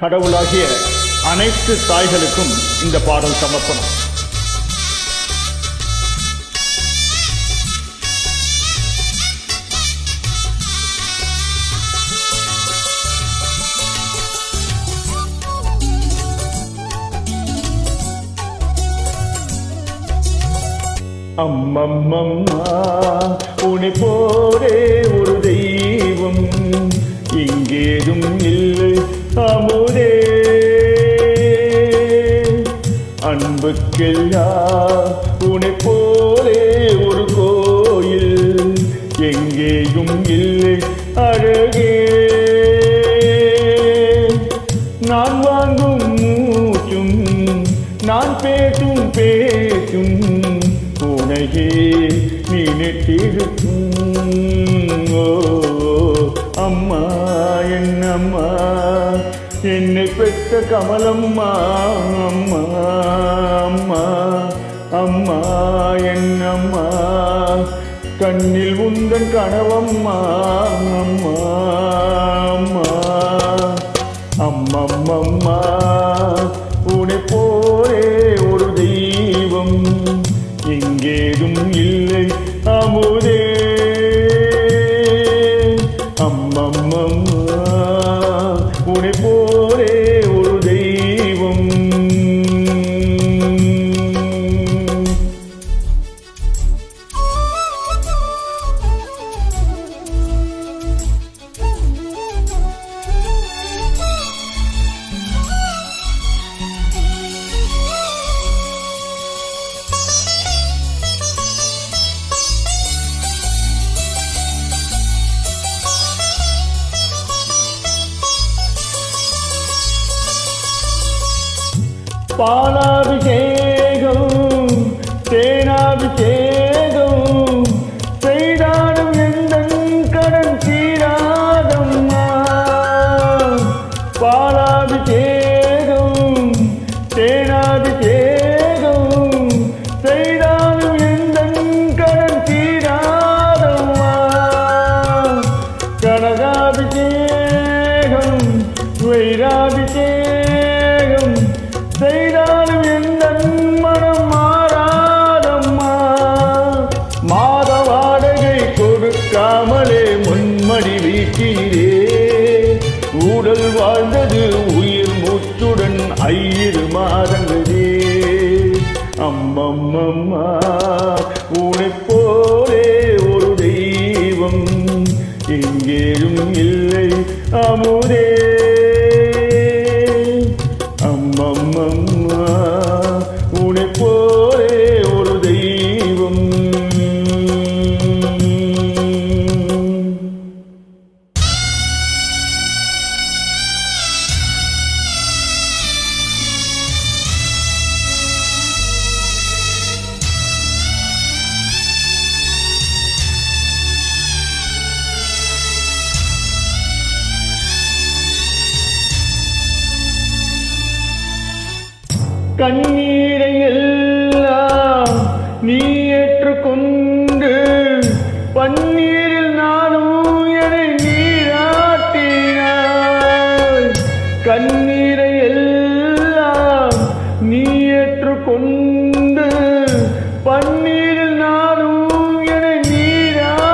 கடவுளாகிய அனைத்து தாய்களுக்கும் இந்த பாடல் சமர்ப்பணம். அம்மம்மம்மா உனை போலே ஒரு தெய்வம். அன்புக்கெல்லாம் உனை போலே ஒரு கோயில். எங்கேயும் இல்லை அழகே. நான் வாங்கும் மூச்சும் நான் பேசும் பேசும் உனையே நினைத்திருக்கும். ஓ அம்மா என்னம்மா என்னை பெற்ற கமலம்மா கண்ணில் கனவம்மா அம்மா அம்மா. அம்மம்மம்மா உனை போலே ஒரு தெய்வம். எங்கேதும் இல்லை அமுதே. அம்மம்மம்மா உனை போலே பாலாபிஷேகம் தேனாபிஷேகம் செய்தாடும் எந்த கடன் தீராதம்மா? பாலாபிஷேகம் தேனாபி முன்மடி உடல் வாழ்ந்தது உயிர் மூச்சுடன் ஐயிரு மாதங்களே. அம்மம்மம்மா உனை போலே ஒரு தெய்வம். எங்கேயும் இல்லை அமுதே. கண்ணீரை எல்லாம் நீ ஏற்றுக்கொண்டு பன்னீரில் நானும் என்னை நீராட்டினாய். கண்ணீரை எல்லாம் நீ ஏற்றுக்கொண்டு பன்னீரில் நானும் என்னை நீராட்டினாய்.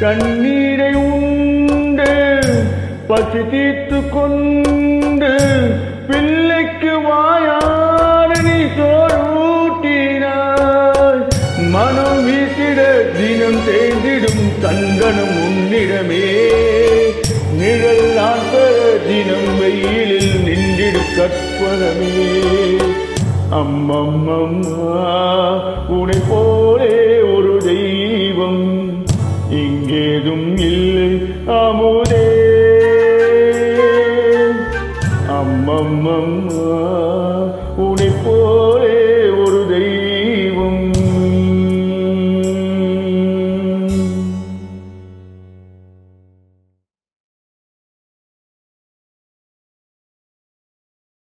கண்ணீரை உண்டு பசி தீர்த்து கொண்டு பிள்ளைக்கு வாயான நீ சோழூட்டினாய் மனம் வீசிட தினம் தேர்ந்திடும் தங்கனம் உன்னிடமே. நிழல் நான் பெற தினம் வெயிலில் நின்றிடு கற்பனமே அம்மம்மம்மா உனை போலே ஒரு தெய்வம். இங்கேதும் இல்லை அமுத